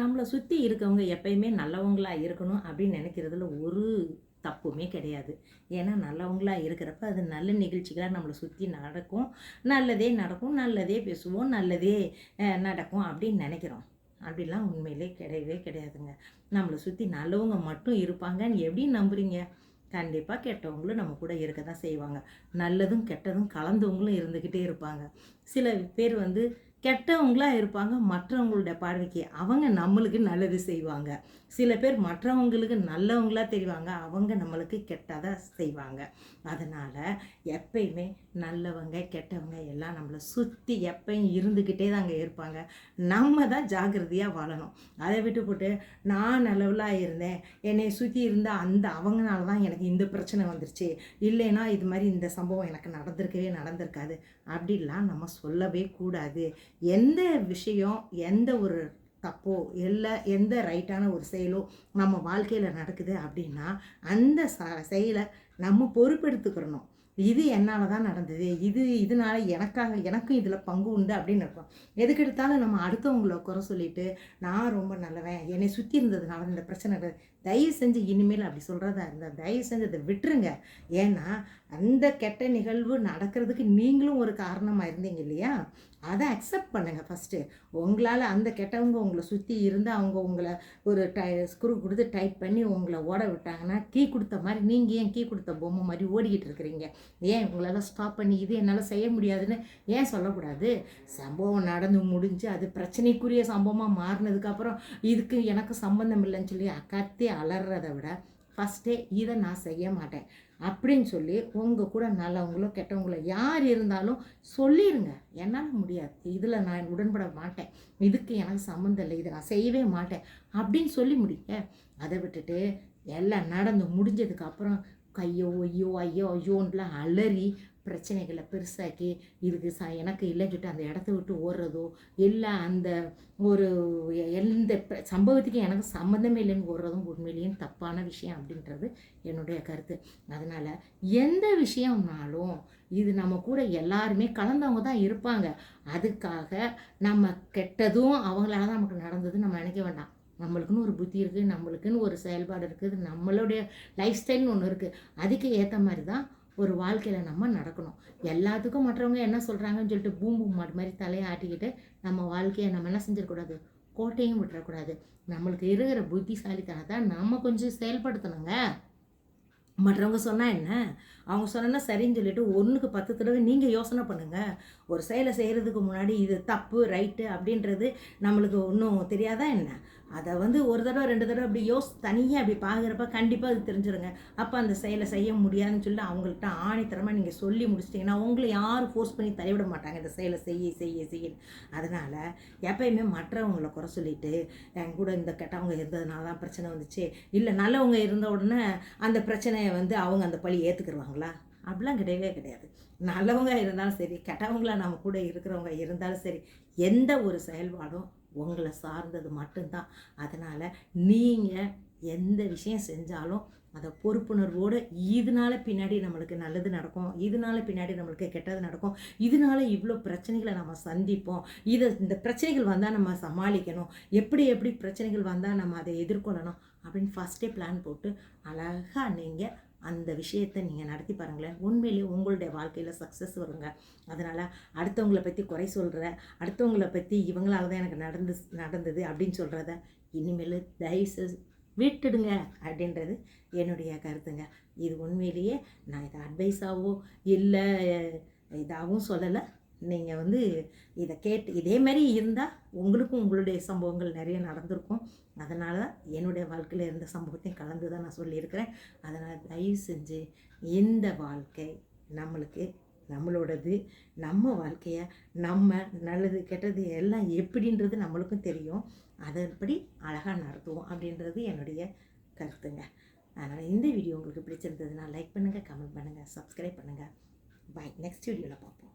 நம்மளை சுற்றி இருக்கவங்க எப்பயுமே நல்லவங்களாக இருக்கணும் அப்படின்னு நினைக்கிறதுல ஒரு தப்புமே கிடையாது. ஏன்னா நல்லவங்களாக இருக்கிறப்ப அது நல்ல நிகழ்ச்சிகளாக நம்மளை சுற்றி நடக்கும். நல்லதே நடக்கும் நல்லதே பேசுவோம் நல்லதே நடக்கும் அப்படின்னு நினைக்கிறோம். அப்படிலாம் உண்மையிலே கிடையவே கிடையாதுங்க. நம்மளை சுற்றி நல்லவங்க மட்டும் இருப்பாங்கன்னு எப்படி நம்புறீங்க? கண்டிப்பாக கெட்டவங்களும் நம்ம கூட இருக்க தான் செய்வாங்க. நல்லதும் கெட்டதும் கலந்தவங்களும் இருந்துக்கிட்டே இருப்பாங்க. சில பேர் வந்து கெட்டவங்களாக இருப்பாங்க மற்றவங்களுடைய பார்வைக்கு அவங்க நம்மளுக்கு நல்லது செய்வாங்க. சில பேர் மற்றவங்களுக்கு நல்லவங்களாக தெரிவாங்க அவங்க நம்மளுக்கு கெட்டதாக செய்வாங்க. அதனால் எப்பயுமே நல்லவங்க கெட்டவங்க எல்லாம் நம்மளை சுற்றி எப்பயும் இருந்துக்கிட்டே தாங்க இருப்பாங்க. நம்ம தான் ஜாக்கிரதையாக வாழணும். அதை விட்டு போட்டு நான் நல்லவளாக இருந்தேன் என்னை சுற்றி இருந்த அந்த அவங்கனால தான் எனக்கு இந்த பிரச்சனை வந்துருச்சு. இல்லைன்னா இது மாதிரி இந்த சம்பவம் எனக்கு நடந்திருக்கவே நடந்திருக்காது. அப்படிலாம் நம்ம சொல்லவே கூடாது. எந்த விஷயம் எந்த ஒரு தப்போ இல்லை எந்த ரைட்டான ஒரு செயலோ நம்ம வாழ்க்கையில் நடக்குது அப்படின்னா அந்த ச செயலை நம்ம பொறுப்பெடுத்துக்கிறணும். இது என்னால் தான் நடந்தது. இது இதனால எனக்காக எனக்கும் இதில் பங்கு உண்டு அப்படின்னு இருக்கும் எதுக்கு எடுத்தாலும் நம்ம அடுத்தவங்கள குறை சொல்லிட்டு நான் ரொம்ப நல்லவன். என்னை சுற்றி இருந்ததுனால இந்த பிரச்சனை தயவு செஞ்சு இனிமேல் அப்படி சொல்கிறதா இருந்தால் தயவு செஞ்சு அதை விட்டுருங்க. ஏன்னா அந்த கெட்ட நிகழ்வு நடக்கிறதுக்கு நீங்களும் ஒரு காரணமாக இருந்தீங்க இல்லையா? அதை அக்செப்ட் பண்ணுங்கள் ஃபஸ்ட்டு உங்களால் அந்த கெட்டவங்க உங்களை சுற்றி இருந்து அவங்க உங்களை ஒரு டை ஸ்க்ரூ கொடுத்து டைட் பண்ணி உங்களை ஓட விட்டாங்கன்னா கீ கொடுத்த மாதிரி நீங்கள் ஏன் கீ கொடுத்த பொம்மை மாதிரி ஓடிக்கிட்டு இருக்கிறீங்க? ஏன் உங்களால் ஸ்டாப் பண்ணி இது என்னால் செய்ய முடியாதுன்னு ஏன் சொல்லக்கூடாது? சம்பவம் நடந்து முடிஞ்சு அது பிரச்சனைக்குரிய சம்பவமாக மாறினதுக்கப்புறம் இதுக்கு எனக்கு சம்பந்தம் இல்லைன்னு சொல்லி அக்காத்தே அலறதை விட ஃபஸ்ட்டே இதை நான் செய்ய மாட்டேன். அப்படின்னு சொல்லி உங்கள் கூட நல்லவங்களோ கெட்டவங்களோ யார் இருந்தாலும் சொல்லிடுங்க என்னால் முடியாது. இதில் நான் உடன்பட மாட்டேன். இதுக்கு எனக்கு சம்மந்தம் இல்லை. இதை நான் செய்யவே மாட்டேன். அப்படின்னு சொல்லி முடிங்க. அதை விட்டுட்டு எல்லாம் நடந்து முடிஞ்சதுக்கப்புறம் கையோ ஐயோ ஐயோ ஐயோன்னுலாம் அலறி பிரச்சனைகளை பெருசாக்கி இதுக்கு ச எனக்கு இல்லைன்னு சொல்லிட்டு அந்த இடத்த விட்டு ஓடுறதோ இல்லை அந்த ஒரு எந்த சம்பவத்துக்கு எனக்கு சம்மந்தமே இல்லைன்னு ஓடுறதும் உண்மையிலேயும் தப்பான விஷயம் அப்படின்றது என்னுடைய கருத்து. அதனால் எந்த விஷயம்னாலும் இது நம்ம கூட எல்லாருமே கலந்தவங்க தான் இருப்பாங்க. அதுக்காக நம்ம கெட்டதும் அவங்களால தான் நமக்கு நடந்தது நம்ம நினைக்க வேண்டாம். நம்மளுக்குன்னு ஒரு புத்தி இருக்குது நம்மளுக்குன்னு ஒரு செயல்பாடு இருக்குது நம்மளுடைய லைஃப் ஸ்டைல்னு ஒன்று இருக்குது அதுக்கு ஏற்ற மாதிரி தான் ஒரு வாழ்க்கையில் நம்ம நடக்கணும். எல்லாத்துக்கும் மற்றவங்க என்ன சொல்கிறாங்கன்னு சொல்லிட்டு பூம்பு மாடு மாதிரி தலையை ஆட்டிக்கிட்டு நம்ம வாழ்க்கையை நம்ம என்ன செஞ்சிடக்கூடாது? கோட்டையும் விட்டுறக்கூடாது. நம்மளுக்கு இருக்கிற புத்திசாலித்தனத்தை நம்ம கொஞ்சம் செயல்படுத்தணுங்க. மற்றவங்க சொன்னால் என்ன? அவங்க சொன்னா சரின்னு சொல்லிட்டு ஒன்றுக்கு பத்து தடவை நீங்கள் யோசனை பண்ணுங்கள் ஒரு செயலை செய்கிறதுக்கு முன்னாடி இது தப்பு ரைட்டு அப்படின்றது நம்மளுக்கு ஒன்றும் தெரியாதா என்ன? அதை வந்து ஒரு தடவை ரெண்டு தடவை அப்படி யோஸ் தனியாக அப்படி பார்க்குறப்ப கண்டிப்பாக அது தெரிஞ்சிருங்க. அப்போ அந்த செயலை செய்ய முடியாதுன்னு சொல்லி அவங்கள்ட்ட ஆணித்தரமாக நீங்கள் சொல்லி முடிச்சிட்டிங்கன்னா உங்களை யாரும் ஃபோர்ஸ் பண்ணி தள்ளிவிட மாட்டாங்க. இந்த செயலை செய்ய செய்ய செய்ய அதனால் எப்பயுமே மற்றவங்களை குறை சொல்லிட்டு என் கூட இந்த கெட்டவங்க இருந்ததுனால தான் பிரச்சனை வந்துச்சு. இல்லை நல்லவங்க இருந்த உடனே அந்த பிரச்சனையை வந்து அவங்க அந்த பழி ஏற்றுக்குருவாங்களா அப்படிலாம் கிடையவே கிடையாது. நல்லவங்க இருந்தாலும் சரி கெட்டவங்களா நம்ம கூட இருக்கிறவங்க இருந்தாலும் சரி எந்த ஒரு செயல்பாடும் உங்களை சார்ந்தது மட்டும்தான். அதனால் நீங்கள் எந்த விஷயம் செஞ்சாலும் அதை பொறுப்புணர்வோடு இதனால பின்னாடி நம்மளுக்கு நல்லது நடக்கும் இதனால பின்னாடி நம்மளுக்கு கெட்டது நடக்கும் இதனால இவ்வளோ பிரச்சனைகளை நம்ம சந்திப்போம் இதை இந்த பிரச்சனைகள் வந்தால் நம்ம சமாளிக்கணும் எப்படி எப்படி பிரச்சனைகள் வந்தால் நம்ம அதை எதிர்கொள்ளணும் அப்படின்னு ஃபஸ்ட்டே பிளான் போட்டு அழகாக நீங்கள் அந்த விஷயத்தை நீங்கள் நடத்தி பாருங்களேன். உண்மையிலேயே உங்களுடைய வாழ்க்கையில் சக்ஸஸ் வருங்க. அதனால் அடுத்தவங்களை பற்றி குறை சொல்கிற அடுத்தவங்களை பற்றி இவங்களால தான் எனக்கு நடந்து நடந்தது அப்படின்னு சொல்கிறத இனிமேல் தயவு விட்டுடுங்க அப்படின்றது என்னுடைய கருத்துங்க. இது உண்மையிலேயே நான் இதை அட்வைஸாகவோ இல்லை இதாகவும் சொல்லலை. நீங்கள் வந்து இதை கேட்டு இதே மாதிரி இருந்தால் உங்களுக்கும் உங்களுடைய சம்பவங்கள் நிறைய நடந்திருக்கும். அதனால தான் என்னுடைய வாழ்க்கையில் இருந்த சம்பவத்தையும் கலந்து தான் நான் சொல்லியிருக்கிறேன். அதனால் தயவு செஞ்சு இந்த வாழ்க்கை நம்மளுக்கு நம்மளோடது நம்ம வாழ்க்கையை நம்ம நல்லது கெட்டது எல்லாம் எப்படின்றது நம்மளுக்கும் தெரியும். அதன்படி அழகாக நடத்துவோம் அப்படின்றது என்னுடைய கருத்துங்க. அதனால் இந்த வீடியோ உங்களுக்கு பிடிச்சிருந்ததுன்னா லைக் பண்ணுங்கள் கமெண்ட் பண்ணுங்கள் சப்ஸ்கிரைப் பண்ணுங்கள் பாய் நெக்ஸ்ட் வீடியோவில் பார்ப்போம்.